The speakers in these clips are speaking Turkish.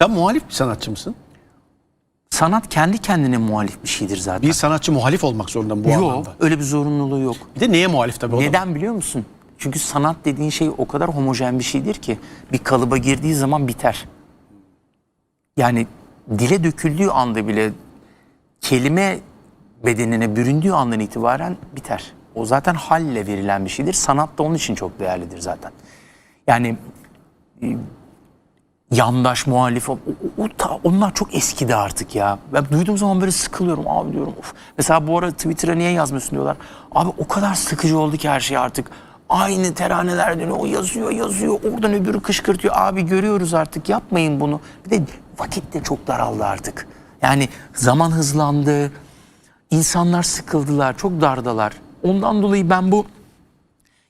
Sen muhalif bir sanatçı mısın? Sanat kendi kendine muhalif bir şeydir zaten. Bir sanatçı muhalif olmak zorunda mı bu yok, anlamda? öyle bir zorunluluğu yok. Bir de neye muhalif tabii Neden biliyor musun? Çünkü sanat dediğin şey o kadar homojen bir şeydir ki bir kalıba girdiği zaman biter. Yani dile döküldüğü anda bile kelime bedenine büründüğü andan itibaren biter. O zaten halle verilen bir şeydir. Sanat da onun için çok değerlidir zaten. Yani e, yandaş muhalif o, o- ta- onlar çok eskidi artık ya. Ben duyduğum zaman böyle sıkılıyorum abi diyorum. Of. Mesela bu ara Twitter'a niye yazmıyorsun diyorlar. Abi o kadar sıkıcı oldu ki her şey artık. Aynı teraneler dönüyor. O yazıyor yazıyor. Oradan öbürü kışkırtıyor. Abi görüyoruz artık yapmayın bunu. Bir de vakit de çok daraldı artık. Yani zaman hızlandı. İnsanlar sıkıldılar. Çok dardalar. Ondan dolayı ben bu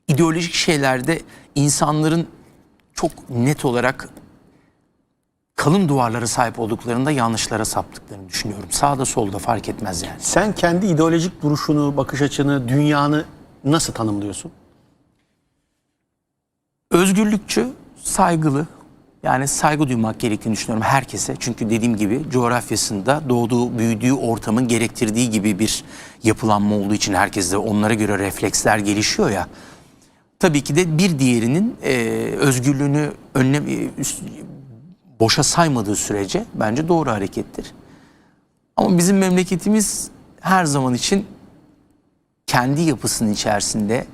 ideolojik şeylerde insanların çok net olarak kalın duvarlara sahip olduklarında yanlışlara saptıklarını düşünüyorum. Sağda solda fark etmez yani. Sen kendi ideolojik duruşunu, bakış açını, dünyanı nasıl tanımlıyorsun? Özgürlükçü, saygılı. Yani saygı duymak gerektiğini düşünüyorum herkese. Çünkü dediğim gibi coğrafyasında doğduğu, büyüdüğü ortamın gerektirdiği gibi bir yapılanma olduğu için herkeste onlara göre refleksler gelişiyor ya. Tabii ki de bir diğerinin e, özgürlüğünü önüne e, üst- boşa saymadığı sürece bence doğru harekettir. Ama bizim memleketimiz her zaman için kendi yapısının içerisinde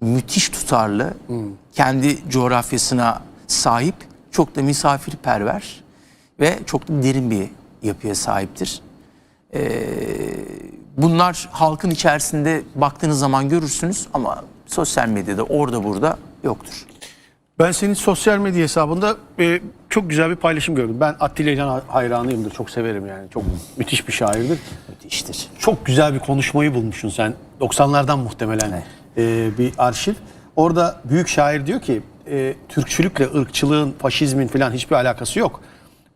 müthiş tutarlı, kendi coğrafyasına sahip, çok da misafirperver ve çok da derin bir yapıya sahiptir. Ee, bunlar halkın içerisinde baktığınız zaman görürsünüz ama sosyal medyada orada burada yoktur. Ben senin sosyal medya hesabında e, çok güzel bir paylaşım gördüm. Ben Attila İlhan hayranıyımdır. Çok severim yani. Çok müthiş bir şairdir. Müthiştir. Çok güzel bir konuşmayı bulmuşsun sen. 90'lardan muhtemelen e, bir arşiv. Orada büyük şair diyor ki e, Türkçülükle ırkçılığın, faşizmin falan hiçbir alakası yok.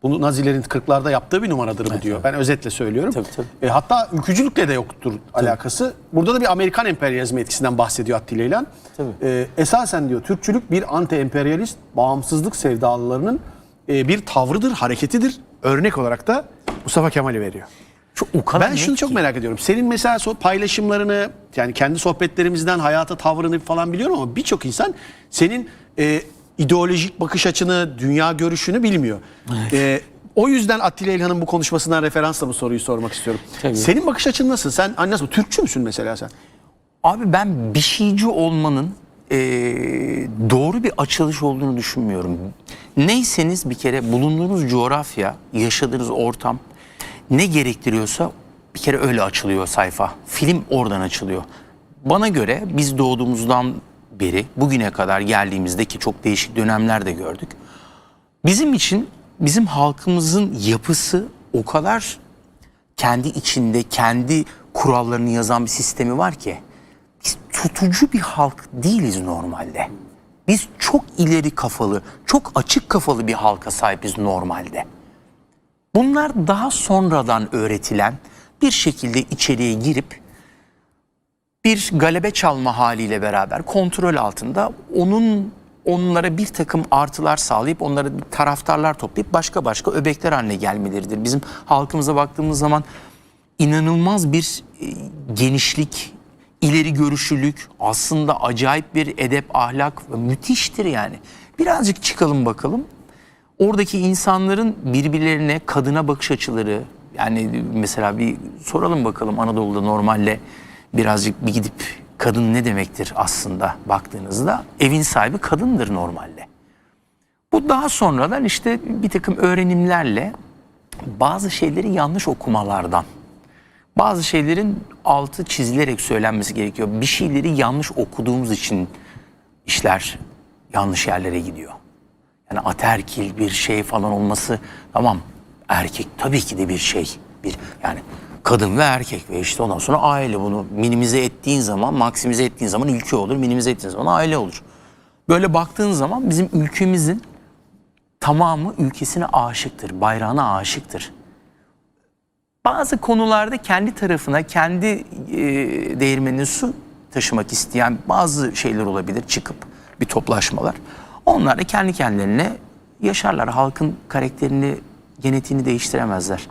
Bunu Nazilerin 40'larda yaptığı bir numaradır bu diyor. Ben özetle söylüyorum. Tabii, tabii. E, hatta ülkücülükle de yoktur alakası. Burada da bir Amerikan emperyalizmi etkisinden bahsediyor Attila İlhan. Tabii. E, esasen diyor Türkçülük bir anti-emperyalist bağımsızlık sevdalılarının e, bir tavrıdır, hareketidir. Örnek olarak da Mustafa Kemal'i veriyor. Çok, o kadar Ben şunu çok merak ediyorum. Senin mesela so- paylaşımlarını yani kendi sohbetlerimizden hayata tavrını falan biliyorum ama birçok insan senin e, ideolojik bakış açını, dünya görüşünü bilmiyor. E, o yüzden Attila İlhan'ın bu konuşmasından referansla bu soruyu sormak istiyorum. Tabii. Senin bakış açın nasıl? Sen hani nasıl? Türkçü müsün mesela sen? Abi ben bir şeyci olmanın eee, doğru bir açılış olduğunu düşünmüyorum. Neyseniz bir kere bulunduğunuz coğrafya, yaşadığınız ortam ne gerektiriyorsa bir kere öyle açılıyor sayfa. Film oradan açılıyor. Bana göre biz doğduğumuzdan beri bugüne kadar geldiğimizde ki çok değişik dönemler de gördük. Bizim için bizim halkımızın yapısı o kadar kendi içinde kendi kurallarını yazan bir sistemi var ki biz tutucu bir halk değiliz normalde. Biz çok ileri kafalı, çok açık kafalı bir halka sahibiz normalde. Bunlar daha sonradan öğretilen bir şekilde içeriye girip bir galebe çalma haliyle beraber kontrol altında onun onlara bir takım artılar sağlayıp onlara taraftarlar toplayıp başka başka öbekler haline gelmeleridir. Bizim halkımıza baktığımız zaman inanılmaz bir e, genişlik, ileri görüşlülük, aslında acayip bir edep, ahlak ve müthiştir yani. Birazcık çıkalım bakalım. Oradaki insanların birbirlerine, kadına bakış açıları, yani mesela bir soralım bakalım Anadolu'da normalde birazcık bir gidip kadın ne demektir aslında baktığınızda evin sahibi kadındır normalde. Bu daha sonradan işte bir takım öğrenimlerle bazı şeyleri yanlış okumalardan bazı şeylerin altı çizilerek söylenmesi gerekiyor. Bir şeyleri yanlış okuduğumuz için işler yanlış yerlere gidiyor. Yani aterkil bir şey falan olması tamam erkek tabii ki de bir şey. Bir yani kadın ve erkek ve işte ondan sonra aile bunu minimize ettiğin zaman, maksimize ettiğin zaman ülke olur, minimize ettiğin zaman aile olur. Böyle baktığın zaman bizim ülkemizin tamamı ülkesine aşıktır, bayrağına aşıktır bazı konularda kendi tarafına, kendi e, değirmenine su taşımak isteyen bazı şeyler olabilir çıkıp bir toplaşmalar. Onlar da kendi kendilerine yaşarlar. Halkın karakterini, genetiğini değiştiremezler.